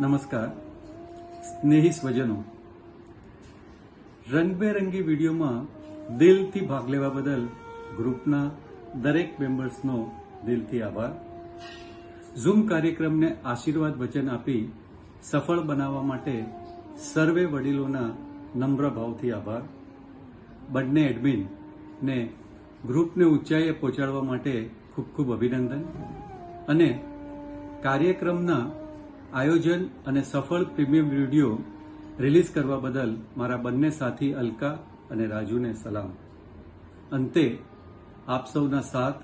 નમસ્કાર, સ્નેહી સ્વજનો. રંગબેરંગી વિડીયોમાં દિલથી ભાગ લેવા બદલ ગ્રુપના દરેક મેમ્બર્સનો દિલથી આભાર. ઝૂમ કાર્યક્રમને આશીર્વાદ વચન આપી સફળ બનાવવા માટે સર્વે વડીલોના નમ્ર ભાવથી આભાર. બંને એડમિન ને ગ્રુપને ઊંચાઈએ પહોંચાડવા માટે ખૂબ ખૂબ અભિનંદન. અને કાર્યક્રમના આયોજન અને સફળ પ્રીમિયમ વીડિયો રિલીઝ કરવા બદલ મારા બંને સાથી અલકા અને રાજુને સલામ. અંતે, આપ સૌના સાથ,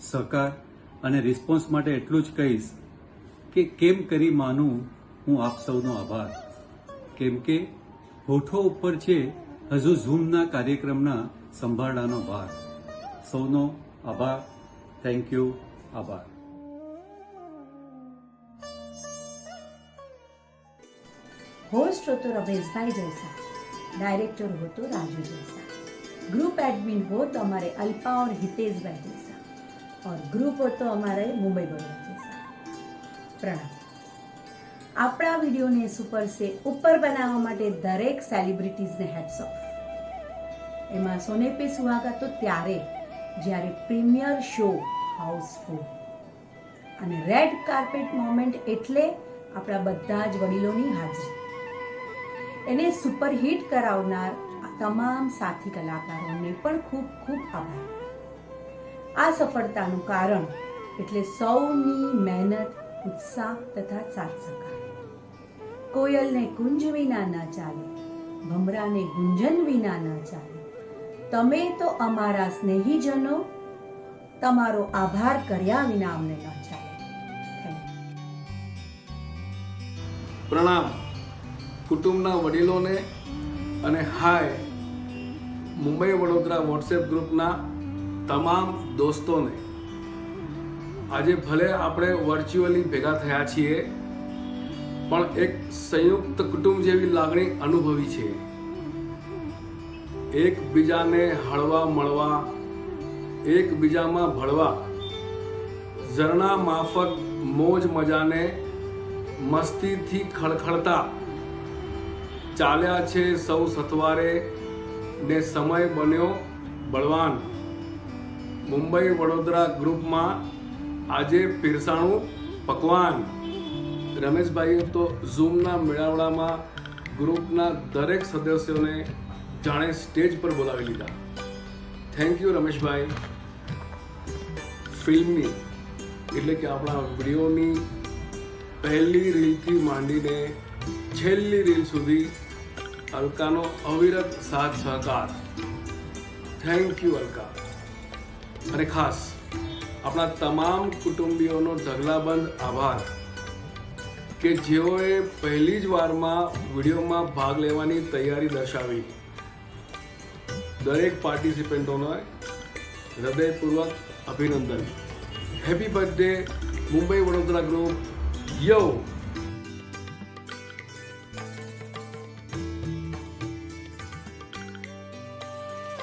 સહકાર અને રિસ્પોન્સ માટે એટલું જ કહીશ કે કેમ કરી માનું હું આપ સૌનો આભાર. કેમ કે, હોઠો ઉપર છે હજુ ઝૂમના કાર્યક્રમના સંભાળવાનો ભાર. સૌનો આભાર. થેન્ક યુ આભાર. होस्ट हो तो रमेश भाई जैसा डायरेक्टर हो तो राजू जैसा ग्रुप एडमिन हो तो हमारे अल्पा और हितेश भाई जैसा और ग्रुप हो तो हमारे मुंबई बड़ोदा जैसा પ્રણામ આપણા વિડીયોને સુપર સે ઉપર બનાવવા માટે દરેક સેલિબ્રિટીઝને હેડ્સ ઓફ એમાં સોને પે સુહાગા તો ત્યારે જ્યારે પ્રીમિયર શો હાઉસફુલ અને રેડ કાર્પેટ મોમેન્ટ એટલે આપણા બધા જ વડીલોની હાજરી એને સુપરહિટ કરાવનાર તમામ સાથી કલાકારોને પણ ખૂબ ખૂબ આભાર. આ સફળતાનું કારણ એટલે સૌની મહેનત, ઉત્સાહ તથા સાથ કોયલને કુંજ વિના ન ચાલે, ભમરાને ગુંજન વિના ન ચાલે. તમે તો અમારા સ્નેહીજનો, તમારો આભાર કર્યા વિના અમને ન ચાલે. પ્રણામ. કુટુંબના વડીલોને અને હાય, મુંબઈ વડોદરા વોટ્સએપ ગ્રુપના તમામ દોસ્તોને. આજે ભલે આપણે વર્ચ્યુઅલી ભેગા થયા છીએ, પણ એક સંયુક્ત કુટુંબ જેવી લાગણી અનુભવી છે. એકબીજાને હળવા મળવા, એકબીજામાં ભળવા, ઝરણા માફક મોજ મજાને મસ્તીથી ખળખળતા ચાલ્યા છે સૌ સથવારે ને સમય બન્યો બળવાન. મુંબઈ વડોદરા ગ્રુપમાં આજે પીરસાણું પકવાન. રમેશભાઈએ તો ઝૂમના મેળાવડામાં ગ્રુપના દરેક સદસ્યોને જાણે સ્ટેજ પર બોલાવી લીધા. થેન્ક યુ રમેશભાઈ. ફિલ્મની, એટલે કે આપણા વિડીયોની પહેલી રીલથી માંડીને છેલ્લી રીલ સુધી અલકાનો અવિરત સાથ સહકાર. થેન્ક યુ અલકા અને ખાસ, આપણા તમામ કુટુંબીઓનો ઢગલાબંધ આભાર. કે જેઓએ પહેલી જ વારમાં વિડીયોમાં ભાગ લેવાની તૈયારી દર્શાવી. દરેક પાર્ટિસિપન્ટોનો હૃદયપૂર્વક અભિનંદન. Happy birthday Mumbai Vadodara group yo